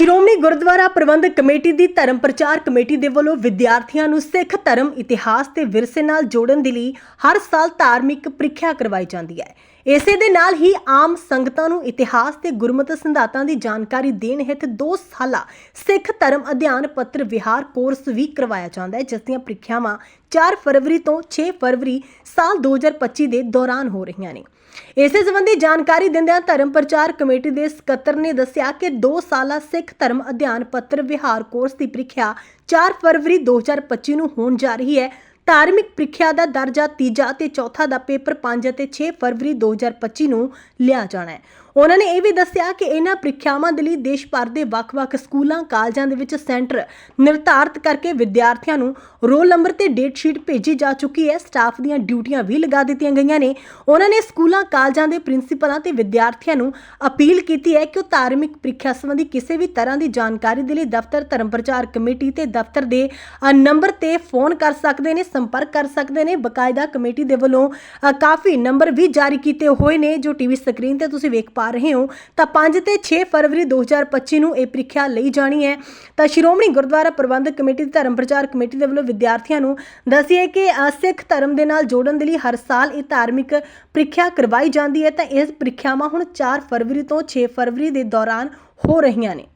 Shiromani Gurdwara Parbandhak committee ਦੀ Dharam Parchar committee ਦੇ ਵੱਲੋਂ ਵਿਦਿਆਰਥੀਆਂ ਨੂੰ ਸਿੱਖ ਧਰਮ ਇਤਿਹਾਸ ਤੇ ਵਿਰਸੇ ਨਾਲ ਜੋੜਨ ਦੇ ਲਈ ਹਰ ਸਾਲ ਧਾਰਮਿਕ ਪ੍ਰੀਖਿਆ ਕਰਵਾਈ ਜਾਂਦੀ ਹੈ। ਇਸੇ ਦੇ ਨਾਲ ਹੀ ਆਮ ਸੰਗਤਾਂ ਨੂੰ ਇਤਿਹਾਸ ਤੇ ਗੁਰਮਤਿ ਸਿਧਾਂਤਾਂ ਦੀ ਜਾਣਕਾਰੀ ਦੇਣ ਹਿੱਤ 2 ਸਾਲਾ ਸਿੱਖ ਧਰਮ ਅਧਿਐਨ ਪੱਤਰ ਵਿਹਾਰ ਕੋਰਸ ਵੀ ਕਰਵਾਇਆ ਜਾਂਦਾ ਹੈ, ਜਿਸ ਦੀਆਂ ਪ੍ਰੀਖਿਆਵਾਂ 4 ਫਰਵਰੀ ਤੋਂ 6 ਫਰਵਰੀ ਸਾਲ 2025 ਦੇ ਦੌਰਾਨ ਹੋ ਰਹੀਆਂ ਨੇ। ਇਸੇ ਸੰਬੰਧੀ ਜਾਣਕਾਰੀ ਦਿੰਦਿਆਂ ਧਰਮ ਪ੍ਰਚਾਰ ਕਮੇਟੀ ਦੇ ਸਕੱਤਰ ਨੇ ਦੱਸਿਆ ਕਿ 2 ਸਾਲਾ ਸਿੱਖ ਧਰਮ ਅਧਿਐਨ ਪੱਤਰ ਵਿਹਾਰ ਕੋਰਸ ਦੀ ਪ੍ਰੀਖਿਆ 4 ਫਰਵਰੀ 2025 ਨੂੰ ਹੋਣ ਜਾ ਰਹੀ ਹੈ। ਧਾਰਮਿਕ ਪ੍ਰੀਖਿਆ ਦਾ ਦਰਜਾ ਤੀਜਾ ਅਤੇ ਚੌਥਾ ਦਾ ਪੇਪਰ 5 ਅਤੇ 6 ਫਰਵਰੀ 2025 ਨੂੰ ਲਿਆ ਜਾਣਾ ਹੈ। ਉਹਨਾਂ ਨੇ ਇਹ ਵੀ ਦੱਸਿਆ ਕਿ ਇਹਨਾਂ ਪ੍ਰੀਖਿਆਵਾਂ ਦੇ ਲਈ ਦੇਸ਼ ਭਰ ਦੇ ਵੱਖ-ਵੱਖ ਸਕੂਲਾਂ, ਕਾਲਜਾਂ ਦੇ ਵਿੱਚ ਸੈਂਟਰ ਨਿਰਧਾਰਤ ਕਰਕੇ ਵਿਦਿਆਰਥੀਆਂ ਨੂੰ ਰੋਲ ਨੰਬਰ ਤੇ ਡੇਟ ਸ਼ੀਟ ਭੇਜੀ ਜਾ ਚੁੱਕੀ ਹੈ। ਸਟਾਫ ਦੀਆਂ ਡਿਊਟੀਆਂ ਵੀ ਲਗਾ ਦਿੱਤੀਆਂ ਗਈਆਂ ਨੇ। ਉਹਨਾਂ ਨੇ ਸਕੂਲਾਂ, ਕਾਲਜਾਂ ਦੇ ਪ੍ਰਿੰਸੀਪਲਾਂ ਤੇ ਵਿਦਿਆਰਥੀਆਂ ਨੂੰ ਅਪੀਲ ਕੀਤੀ ਹੈ ਕਿ ਉਹ ਧਾਰਮਿਕ ਪ੍ਰੀਖਿਆ ਸੰਬੰਧੀ ਕਿਸੇ ਵੀ ਤਰ੍ਹਾਂ ਦੀ ਜਾਣਕਾਰੀ ਦੇ ਲਈ ਦਫ਼ਤਰ, ਧਰਮ ਪ੍ਰਚਾਰ ਕਮੇਟੀ ਤੇ ਦਫ਼ਤਰ ਦੇ ਨੰਬਰ ਤੇ ਫੋਨ ਕਰ ਸਕਦੇ ਨੇ, ਸੰਪਰਕ ਕਰ ਸਕਦੇ ਨੇ। ਬਕਾਇਦਾ ਕਮੇਟੀ ਦੇ ਵੱਲੋਂ ਕਾਫੀ ਨੰਬਰ ਵੀ ਜਾਰੀ ਕੀਤੇ ਹੋਏ ਨੇ ਜੋ ਟੀਵੀ ਸਕਰੀਨ ਤੇ ਤੁਸੀਂ ਵੇਖ ਪਾ ਰਹੇ ਹੋ, ਤਾਂ 5 ਤੇ 6 ਫਰਵਰੀ 2025 ਨੂੰ ਇਹ ਪ੍ਰੀਖਿਆ ਲਈ ਜਾਣੀ ਹੈ। ਤਾਂ ਸ਼੍ਰੋਮਣੀ ਗੁਰਦੁਆਰਾ ਪ੍ਰਬੰਧਕ ਕਮੇਟੀ ਦੀ ਧਰਮ ਪ੍ਰਚਾਰ ਕਮੇਟੀ ਦੇ ਵੱਲੋਂ ਵਿਦਿਆਰਥੀਆਂ ਨੂੰ ਦੱਸਿਏ ਕਿ ਸਿੱਖ ਧਰਮ ਦੇ ਨਾਲ ਜੋੜਨ ਦੇ ਲਈ ਹਰ ਸਾਲ ਇਹ ਧਾਰਮਿਕ ਪ੍ਰੀਖਿਆ ਕਰਵਾਈ ਜਾਂਦੀ ਹੈ। ਤਾਂ ਇਹ ਪ੍ਰੀਖਿਆਵਾਂ ਹੁਣ 4 ਫਰਵਰੀ ਤੋਂ 6 ਫਰਵਰੀ ਦੇ ਦੌਰਾਨ ਹੋ ਰਹੀਆਂ ਨੇ।